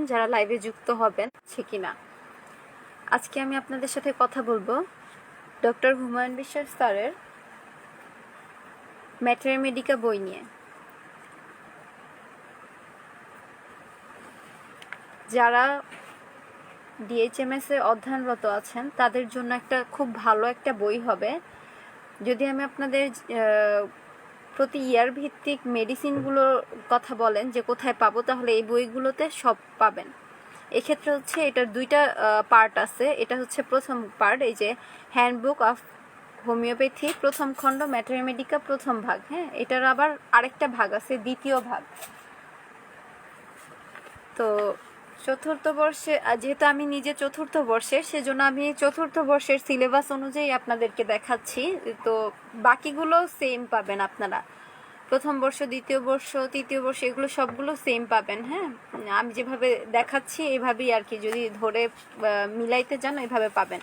করবেন যারা লাইভে যুক্ত হবেন সে কিনা? আজকে আমি আপনাদের সাথে কথা বলব ডক্টর হুমায়ুন বিশ্বাস স্যারের ম্যাটার মেডিকা বই নিয়ে। যারা ডিএইচএমএস এ অধ্যয়নরত আছেন, তাদের জন্য একটা খুব ভালো একটা বই হবে। যদি আমি আপনাদের প্রতি ইয়ার ভিত্তিক মেডিসিনগুলোর কথা বলেন যে কোথায় পাবো, তাহলে এই বইগুলোতে সব পাবেন। এক্ষেত্রে হচ্ছে এটার দুইটা পার্ট আছে। এটা হচ্ছে প্রথম পার্ট এই যে হ্যান্ডবুক অফ হোমিওপ্যাথি প্রথম খণ্ড ম্যাটারমেডিকা প্রথম ভাগ হ্যাঁ? এটার আবার আরেকটা ভাগ আছে, দ্বিতীয় ভাগ। তো চতুর্থ বর্ষে যেহেতু আমি নিজে চতুর্থ বর্ষের সেজন্য আমি চতুর্থ বর্ষের সিলেবাস অনুযায়ী আপনাদেরকে দেখাচ্ছি। তো বাকিগুলো সেম পাবেন আপনারা। প্রথম বর্ষ দ্বিতীয় বর্ষ তৃতীয় বর্ষ এগুলো সবগুলো সেম পাবেন হ্যাঁ? আমি যেভাবে দেখাচ্ছি এভাবেই আর কি যদি ধরে মিলাইতে যান এভাবে পাবেন।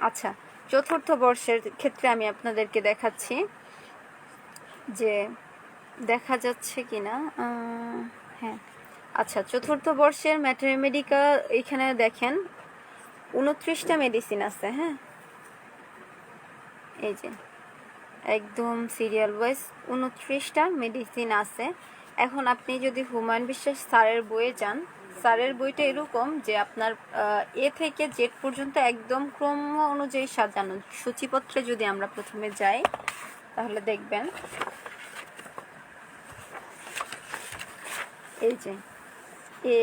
আচ্ছা চতুর্থ বর্ষের ক্ষেত্রে আমি আপনাদেরকে দেখাচ্ছি যে দেখা যাচ্ছে কিনা আহ, হ্যাঁ। আচ্ছা চতুর্থ বর্ষের ম্যাটারমেডিকা এখানে দেখেন, উনত্রিশটা মেডিসিন আছে হ্যাঁ? এই যে, একদম সিরিয়াল ওয়াইজ উনত্রিশটা মেডিসিন আছে। এখন আপনি যদি হুমায়ুন বিশ্বাস স্যারের বইয়ে যান, স্যারের বইটা এরকম যে আপনার এ থেকে জেড পর্যন্ত একদম ক্রম অনুযায়ী সাজানো। সূচিপত্রে যদি আমরা প্রথমে যাই, তাহলে দেখবেন। এই যে এ,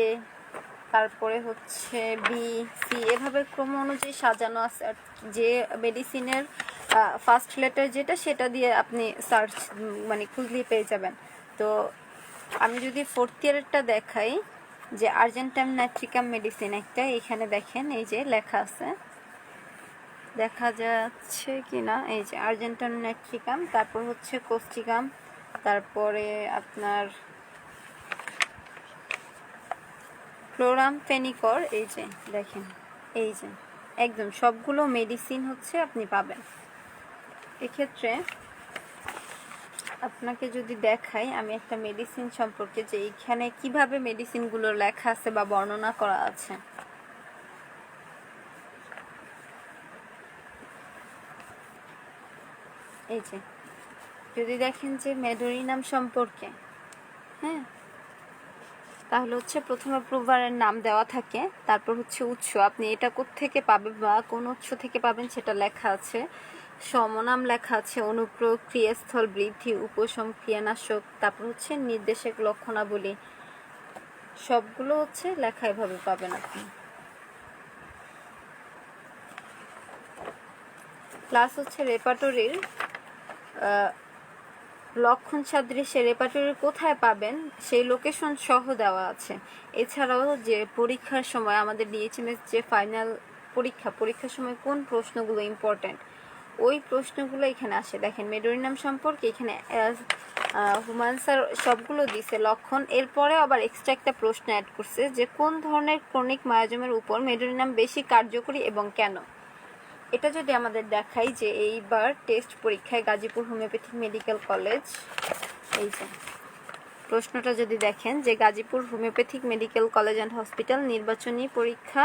তারপরে হচ্ছে বি সি এভাবে ক্রম অনুযায়ী সাজানো আছে। আর যে মেডিসিনের ফার্স্ট লেটার যেটা, সেটা দিয়ে আপনি সার্চ মানে খুঁজলেই পেয়ে যাবেন। তো আমি যদি ফোর্থ ইয়ারেরটা দেখাই, যে আর্জেন্টাম নাইট্রিকাম মেডিসিন একটা, এখানে দেখেন, এই যে লেখা আছে। দেখা যাচ্ছে কি না এই যে আর্জেন্টাম নাইট্রিকাম তারপর হচ্ছে কোস্টিকাম তারপরে আপনার ক্লোরাম ফেনিকর, এই যে, দেখেন, এই যে, একদম সবগুলো মেডিসিন হচ্ছে আপনি পাবেন। এক্ষেত্রে আপনাকে যদি দেখাই, আমি একটা মেডিসিন সম্পর্কে যে এইখানে কীভাবে মেডিসিনগুলো লেখা আছে বা বর্ণনা করা আছে। এই যে, যদি দেখেন যে মেডোরিনাম সম্পর্কে হ্যাঁ তাহলে হচ্ছে প্রথমে প্রোভারের নাম দেওয়া থাকে, তারপর হচ্ছে উৎস। আপনি এটা থেকে পাবেন বা কোন উৎস থেকে পাবেন সেটা লেখা আছে। সমনাম লেখা আছে, অনুপ্রয়োগ, ক্রিয়াস্থল, বৃদ্ধি উপশম ক্রিয়ানাশক তারপর হচ্ছে নির্দেশক লক্ষণাবলী। সবগুলো হচ্ছে লেখা এভাবে পাবেন আপনি। প্লাস হচ্ছে রেপার্টরির লক্ষণ সাদৃশ্যে রেপার্টরি কোথায় পাবেন? সেই লোকেশন সহ দেওয়া আছে। এছাড়াও যে পরীক্ষার সময় আমাদের ডিএইচএমএস যে ফাইনাল পরীক্ষা, পরীক্ষার সময় কোন প্রশ্নগুলো ইম্পর্ট্যান্ট ওই প্রশ্নগুলো এখানে আসে। দেখেন মেডোরিনাম সম্পর্কে এখানে হুমান স্যার সবগুলো দিছে লক্ষণ। এরপরে আবার এক্সট্রা একটা প্রশ্ন অ্যাড করছে যে কোন ধরনের ক্রনিক মায়োজমের উপর মেডোরিনাম বেশি কার্যকরী এবং কেন? এটা যদি আমাদের দেখাই যে এইবার টেস্ট পরীক্ষায় গাজীপুর হোমিওপ্যাথিক মেডিকেল কলেজ, এই যে, প্রশ্নটা যদি দেখেন যে Gazipur homeopathic medical college and hospital নির্বাচনী পরীক্ষা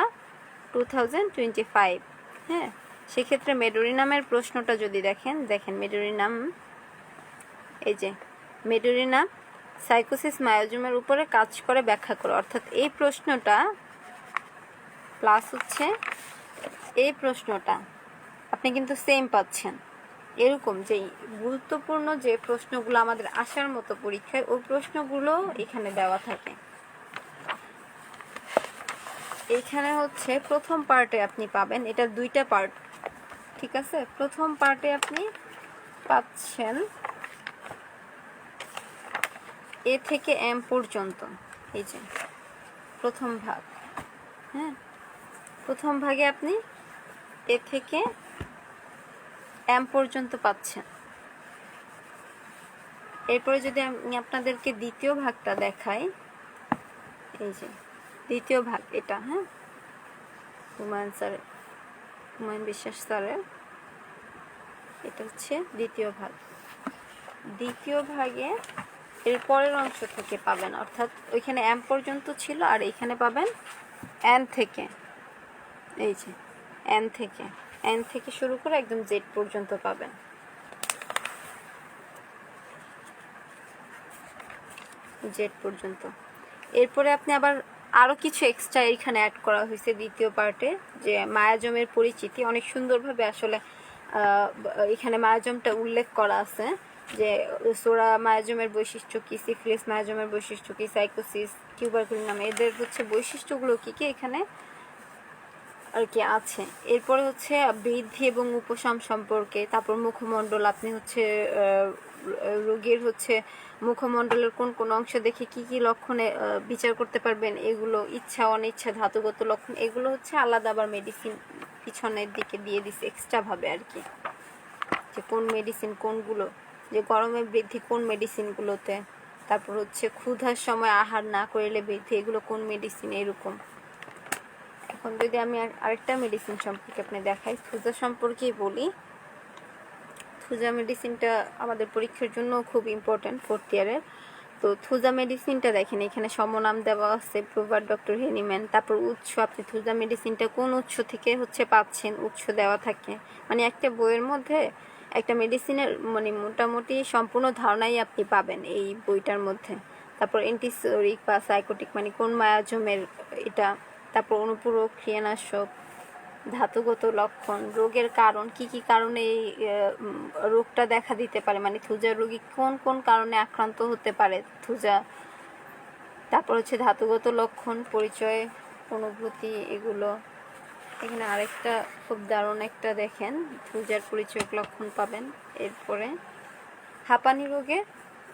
টু থাউজেন্ড টোয়েন্টি ফাইভ হ্যাঁ? সেক্ষেত্রে মেডোরিনামের প্রশ্নটা যদি দেখেন দেখেন মেডোরিনাম, এই যে, মেডোরিনাম সাইকোসিস মায়োজমের উপরে কাজ করে ব্যাখ্যা করো। অর্থাৎ এই প্রশ্নটা প্লাস হচ্ছে এই প্রশ্নটা। আপনি কিন্তু সেম পাচ্ছেন। এরকম যে গুরুত্বপূর্ণ যে প্রশ্নগুলো আমাদের আসার মতো পরীক্ষায়, ওই প্রশ্নগুলো এখানে দেওয়া থাকে। এখানে হচ্ছে প্রথম পার্টে আপনি পাবেন, এটা দুইটা পার্ট, ঠিক আছে? প্রথম পার্টে আপনি পাচ্ছেন এ থেকে এম পর্যন্ত, এই যে প্রথম ভাগ হ্যাঁ? প্রথম ভাগে আপনি এ থেকে এম পর্যন্ত পাচ্ছেন এরপরে যদি আমি আপনাদেরকে দ্বিতীয় ভাগটা দেখাই, এই যে, দ্বিতীয় ভাগ এটা হ্যাঁ? হুমায়ুন স্যার হুমায়ুন বিশ্বাস স্যারের, এটা হচ্ছে দ্বিতীয় ভাগ। দ্বিতীয় ভাগে এর পরের অংশ থেকে পাবেন, অর্থাৎ ওইখানে এম পর্যন্ত ছিল আর এইখানে পাবেন এন থেকে। এই যে এন থেকে। এন থেকে শুরু করে একদম জেড পর্যন্ত পাবেন। জেড পর্যন্ত। এরপরে আপনি আবার আরও কিছু এক্সট্রা এখানে অ্যাড করা হয়েছে দ্বিতীয় পার্টে, যে মায়াজমের পরিচিতি। অনেক সুন্দরভাবে আসলে এখানে মায়াজমটা উল্লেখ করা আছে, যে সোরা মায়াজমের বৈশিষ্ট্য কি, সিফিলিস মায়াজমের বৈশিষ্ট্য কি, সাইকোসিস টিউবারকুলিনাম এদের হচ্ছে বৈশিষ্ট্যগুলো কী কী এখানে আর কি আছে। এরপরে হচ্ছে বৃদ্ধি এবং উপশম সম্পর্কে, তারপর মুখমণ্ডল। আপনি হচ্ছে রোগীর হচ্ছে মুখমণ্ডলের কোন কোন অংশ দেখে কি কি লক্ষণে বিচার করতে পারবেন, এগুলো ইচ্ছা, অনিচ্ছা, ধাতুগত লক্ষণ, এগুলো হচ্ছে আলাদা আবার মেডিসিন পিছনের দিকে দিয়ে দিছে এক্সট্রা ভাবে আর কি। যে কোন মেডিসিন কোনগুলো, যে গরমে বৃদ্ধি কোন মেডিসিনগুলোতে তারপর হচ্ছে ক্ষুধার সময় আহার না করলে বৃদ্ধি, এগুলো কোন মেডিসিন এরকম। এখন যদি আমি আর- আরেকটা মেডিসিন সম্পর্কে আপনি দেখাই, থুজা সম্পর্কেই বলি। থুজা মেডিসিনটা আমাদের পরীক্ষার জন্য খুব ইম্পর্ট্যান্ট ফোর্থ ইয়ারের তো থুজা মেডিসিনটা দেখেন, এখানে সমনাম দেওয়া আছে প্রোভার ডক্টর হেনিম্যান। তারপর উৎস, আপনি থুজা মেডিসিনটা কোন উৎস থেকে হচ্ছে পাচ্ছেন, উৎস দেওয়া থাকে। মানে একটা বইয়ের মধ্যে একটা মেডিসিনের মানে মোটামুটি সম্পূর্ণ ধারণাই আপনি পাবেন এই বইটার মধ্যে। তারপর অ্যান্টিসোরিক বা সাইকোটিক মানে কোন মায়াজমের এটা তারপর অনুপূরক, ক্রিয়ানাশক, ধাতুগত লক্ষণ, রোগের কারণ, কি কি কারণে এই রোগটা দেখা দিতে পারে? মানে থুজা রোগী কোন কোন কারণে আক্রান্ত হতে পারে থুজা? তারপর হচ্ছে ধাতুগত লক্ষণ, পরিচয়, অনুভূতি, এগুলো। এখানে আরেকটা খুব দারুণ একটা দেখেন, থুজার পরিচয় লক্ষণ পাবেন এরপরে। হাঁপানি রোগে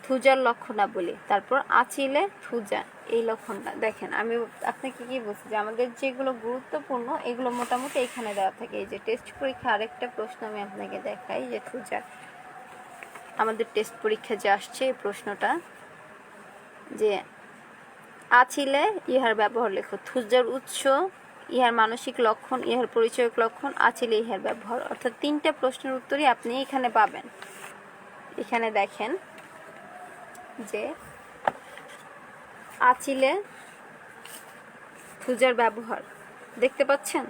থুজার লক্ষণাবলী তারপর আচিলে থুজা এই লক্ষণটা। দেখেন, আমি আপনাকে কি বলছি যে আমাদের যেগুলো গুরুত্বপূর্ণ, এগুলো মোটামুটি এখানে দেওয়া থাকে। এই যে টেস্ট পরীক্ষা, আরেকটা প্রশ্ন আমি আপনাকে দেখাই যে থুজা আমাদের টেস্ট পরীক্ষা যে আসছে, এই প্রশ্নটা যে আছিলে ইহার ব্যবহার লেখো। থুজার উৎস, ইহার মানসিক লক্ষণ, ইহার পরিচয়ক লক্ষণ আছিলে ইহার ব্যবহার। অর্থাৎ তিনটা প্রশ্নের উত্তরই আপনি এখানে পাবেন। এখানে দেখেন যে আচিলে থুজার ব্যবহার। দেখতে পাচ্ছেন?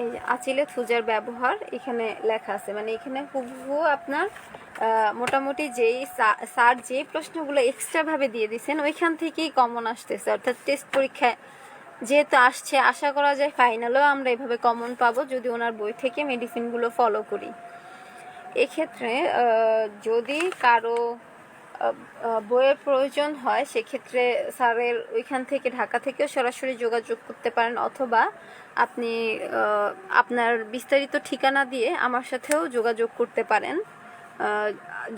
এই আচিলে থুজার ব্যবহার এখানে লেখা আছে। মানে এখানে হুবহু আপনার মোটামুটি যেই স্যার যে প্রশ্নগুলো এক্সট্রা ভাবে দিয়ে দিয়েছেন ওইখান থেকেই কমন আসতেছে। অর্থাৎ টেস্ট পরীক্ষায় যেহেতু আসছে, আশা করা যায় ফাইনালেও আমরা এভাবে কমন পাবো, যদি ওনার বই থেকে মেডিসিনগুলো ফলো করি। এক্ষেত্রে যদি কারও বইয়ের প্রয়োজন হয়, সেক্ষেত্রে স্যারের ওইখান থেকে, ঢাকা থেকেও সরাসরি যোগাযোগ করতে পারেন অথবা আপনি আপনার বিস্তারিত ঠিকানা দিয়ে আমার সাথেও যোগাযোগ করতে পারেন।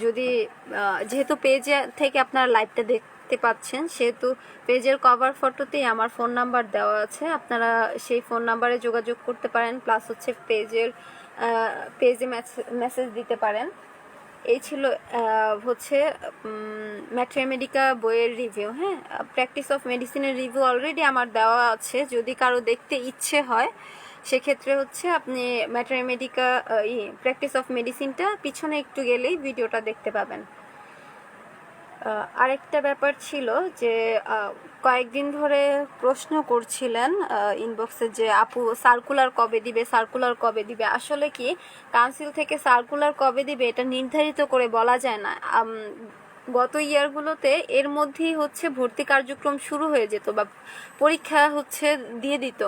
যদি যেহেতু পেজে থেকে আপনার লাইভটা দেখতে পাচ্ছেন, সেহেতু পেজের কভার ফটোতেই আমার ফোন নাম্বার দেওয়া আছে। আপনারা সেই ফোন নাম্বারে যোগাযোগ করতে পারেন, প্লাস হচ্ছে পেজের পেজে মেসেজ দিতে পারেন। এই ছিল হচ্ছে ম্যাট্রেমেডিকা বইয়ের রিভিউ হ্যাঁ? প্র্যাকটিস অফ মেডিসিনের রিভিউ অলরেডি আমার দেওয়া আছে। যদি কারও দেখতে ইচ্ছে হয়, সেক্ষেত্রে হচ্ছে আপনি ম্যাট্রেমেডিকা প্র্যাকটিস অফ মেডিসিনটা পিছনে একটু গেলেই ভিডিওটা দেখতে পাবেন। আরেকটা ব্যাপার ছিল যে কয়েকদিন ধরে প্রশ্ন করছিলেন ইনবক্সে যে, আপু সার্কুলার কবে দিবে? সার্কুলার কবে দিবে? আসলে কি কাউন্সিল থেকে সার্কুলার কবে দিবে এটা নির্ধারিত করে বলা যায় না। গত ইয়ারগুলোতে এর মধ্যেই হচ্ছে ভর্তি কার্যক্রম শুরু হয়ে যেত বা পরীক্ষা হচ্ছে দিয়ে দিত।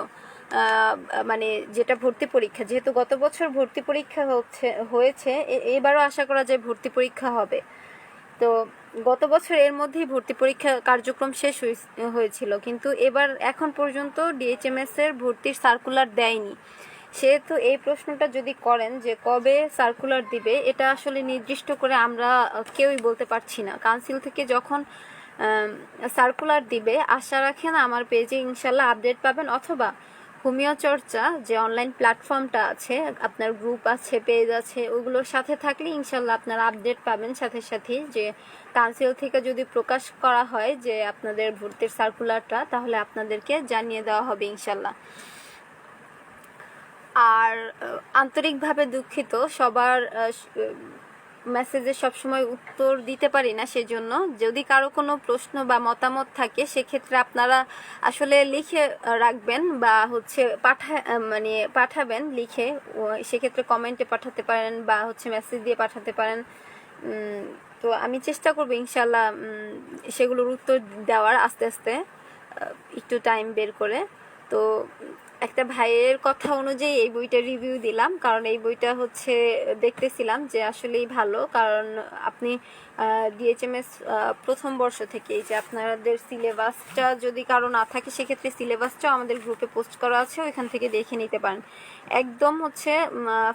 মানে যেটা ভর্তি পরীক্ষা, যেহেতু গত বছর ভর্তি পরীক্ষা হচ্ছে, হয়েছে এবারও আশা করা যায় ভর্তি পরীক্ষা হবে। তো গত বছর এর মধ্যেই ভর্তি পরীক্ষা কার্যক্রম শেষ হয়েছ- হয়েছিল। কিন্তু এবার এখন পর্যন্ত ডিএইচএমএস এর ভর্তির সার্কুলার দেয়নি। সেহেতু এই প্রশ্নটা যদি করেন যে কবে সার্কুলার দিবে, এটা আসলে নির্দিষ্ট করে আমরা কেউই বলতে পারছি না। কাউন্সিল থেকে যখন সার্কুলার দিবে, আশা রাখেন আমার পেজে ইনশাল্লাহ আপডেট পাবেন অথবা হোমিও চর্চা যে অনলাইন প্ল্যাটফর্মটা আছে, আপনার গ্রুপ আছে, পেজ আছে, ওগুলোর সাথে থাকলে ইনশাল্লাহ আপনারা আপডেট পাবেন সাথে সাথে যে কাউন্সিল থেকে যদি প্রকাশ করা হয় যে আপনাদের ভর্তির সার্কুলারটা, তাহলে আপনাদেরকে জানিয়ে দেওয়া হবে ইনশাল্লাহ। আর আন্তরিকভাবে দুঃখিত সবার মেসেজে সবসময় উত্তর দিতে পারি না সেজন্য। যদি কারও কোনো প্রশ্ন বা মতামত থাকে, সেক্ষেত্রে আপনারা আসলে লিখে রাখবেন বা হচ্ছে পাঠা মানে পাঠাবেন লিখে। সেক্ষেত্রে কমেন্টে পাঠাতে পারেন বা হচ্ছে মেসেজ দিয়ে পাঠাতে পারেন। তো আমি চেষ্টা করব ইনশাল্লাহ সেগুলোর উত্তর দেওয়ার আস্তে আস্তে একটু টাইম বের করে। তো একটা ভাইয়ের কথা অনুযায়ী এই বইটা রিভিউ দিলাম। কারণ এই বইটা হচ্ছে দেখতেছিলাম যে আসলেই ভালো। কারণ আপনি ডিএচএমএস প্রথম বর্ষ থেকে এই যে আপনাদের সিলেবাসটা যদি কারও না থাকে, সেক্ষেত্রে সিলেবাসটাও আমাদের গ্রুপে পোস্ট করা আছে, ওইখান থেকে দেখে নিতে পারেন। একদম হচ্ছে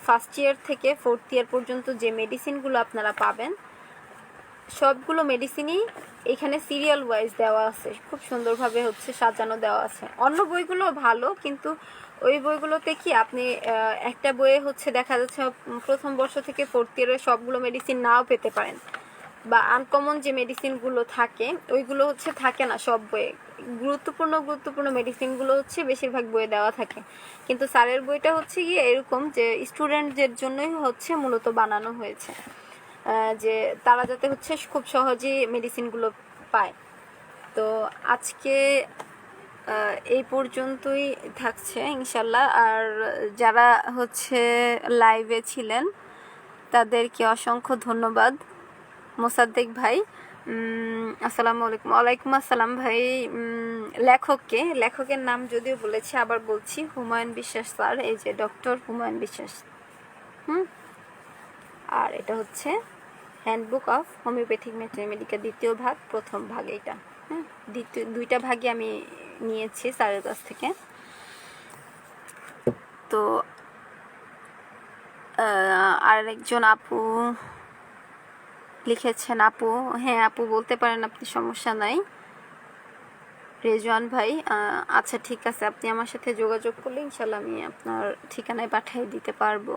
ফার্স্ট ইয়ার থেকে ফোর্থ ইয়ার পর্যন্ত যে মেডিসিনগুলো আপনারা পাবেন সবগুলো মেডিসিনই এখানে সিরিয়াল ওয়াইজ দেওয়া আছে। খুব সুন্দরভাবে হচ্ছে সাজানো দেওয়া আছে। অন্য বইগুলো ভালো, কিন্তু ওই বইগুলোতে কি আপনি একটা বইয়ে হচ্ছে দেখা যাচ্ছে প্রথম বর্ষ থেকে ফোর্থ ইয়ারের সবগুলো মেডিসিন নাও পেতে পারেন। বা আনকমন যে মেডিসিনগুলো থাকে, ওইগুলো হচ্ছে থাকে না সব বইয়ে। গুরুত্বপূর্ণ গুরুত্বপূর্ণ মেডিসিনগুলো হচ্ছে বেশিরভাগ বইয়ে দেওয়া থাকে। কিন্তু স্যারের বইটা হচ্ছে গিয়ে এরকম যে স্টুডেন্টদের জন্যই হচ্ছে মূলত বানানো হয়েছে। যে তারা যাতে হচ্ছে খুব সহজেই মেডিসিনগুলো পায়। তো আজকে এই পর্যন্তই থাকছে ইনশাল্লাহ। আর যারা হচ্ছে লাইভে ছিলেন, তাদেরকে অসংখ্য ধন্যবাদ। মোসাদ্দেক ভাই আসসালামু আলাইকুম। ওয়ালাইকুম আসসালাম ভাই। লেখককে, লেখকের নাম যদিও বলেছি, আবার বলছি হুমায়ুন বিশ্বাস স্যার, এই যে ডক্টর হুমায়ুন বিশ্বাস। হুম? আর এটা হচ্ছে হ্যান্ডবুক অফ হোমিওপ্যাথিক ম্যাথমেটিকা দ্বিতীয় ভাগ, প্রথম ভাগ এইটা। হ্যাঁ দ্বিতীয়, দুইটা ভাগে আমি নিয়েছি স্যারের কাছ থেকে। তো আর একজন আপু লিখেছেন, আপু হ্যাঁ আপু বলতে পারেন আপনি সমস্যা নাই। রেজওয়ান ভাই আচ্ছা ঠিক আছে, আপনি আমার সাথে যোগাযোগ করলে ইনশাল্লাহ আমি আপনার ঠিকানায় পাঠিয়ে দিতে পারব।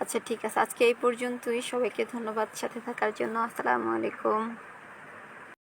আচ্ছা ঠিক আছে। আজকে এই পর্যন্তই। সবাইকে ধন্যবাদ সাথে থাকার জন্য। আসসালামু আলাইকুম।